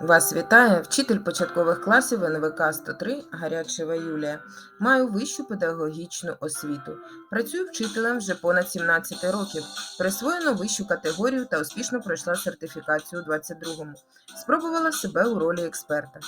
Вас вітає вчитель початкових класів НВК 103 Гарячева Юлія. Маю вищу педагогічну освіту. Працюю вчителем вже понад 17 років. Присвоєно вищу категорію та успішно пройшла сертифікацію у 22-му. Спробувала себе у ролі експерта.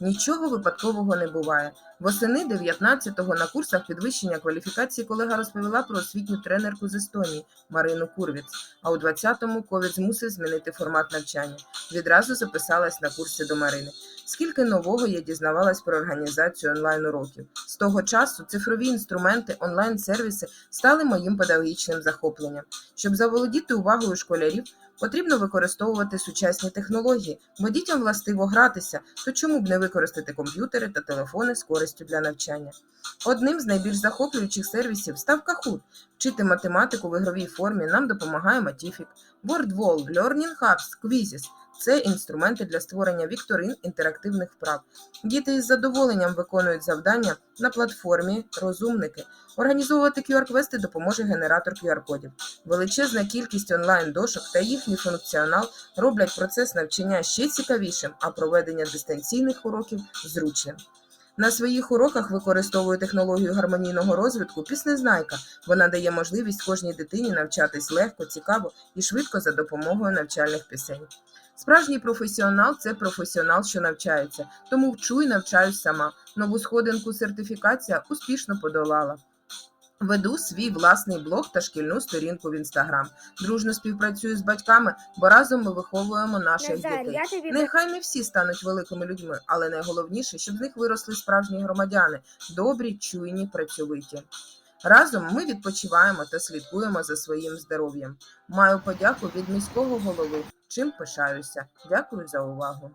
Нічого випадкового не буває. Восени 19-го на курсах підвищення кваліфікації колега розповіла про освітню тренерку з Естонії Марину Курвіц. А у 20-му ковід змусив змінити формат навчання. Відразу записалась на курси до Марини. Скільки нового я дізнавалась про організацію онлайн-уроків. З того часу цифрові інструменти, онлайн-сервіси стали моїм педагогічним захопленням. Щоб заволодіти увагою школярів, потрібно використовувати сучасні технології, бо дітям властиво гратися, то чому б не використати комп'ютери та телефони з користю для навчання? Одним з найбільш захоплюючих сервісів став Kahoot. Вчити математику в ігровій формі нам допомагає Matific. WordWall, Learning Hubs, Quizzes – це інструменти для створення вікторин інтерактивних вправ. Діти із задоволенням виконують завдання на платформі Розумники. Організовувати QR-квести допоможе генератор QR-кодів. Величезна кількість онлайн-дошок та їхній функціонал роблять процес навчання ще цікавішим, а проведення дистанційних уроків зручним. На своїх уроках використовую технологію гармонійного розвитку Піснезнайка. Вона дає можливість кожній дитині навчатись легко, цікаво і швидко за допомогою навчальних пісень. Справжній професіонал це професіонал, що навчається, тому вчу і навчаюсь сама. Нову сходинку сертифікація успішно подолала. Веду свій власний блог та шкільну сторінку в інстаграм. Дружно співпрацюю з батьками, бо разом ми виховуємо наших Назар, дітей. тобі Нехай не всі стануть великими людьми, але найголовніше, щоб з них виросли справжні громадяни, добрі, чуйні, працьовиті. Разом ми відпочиваємо та слідкуємо за своїм здоров'ям. Маю подяку від міського голови, чим пишаюся. Дякую за увагу.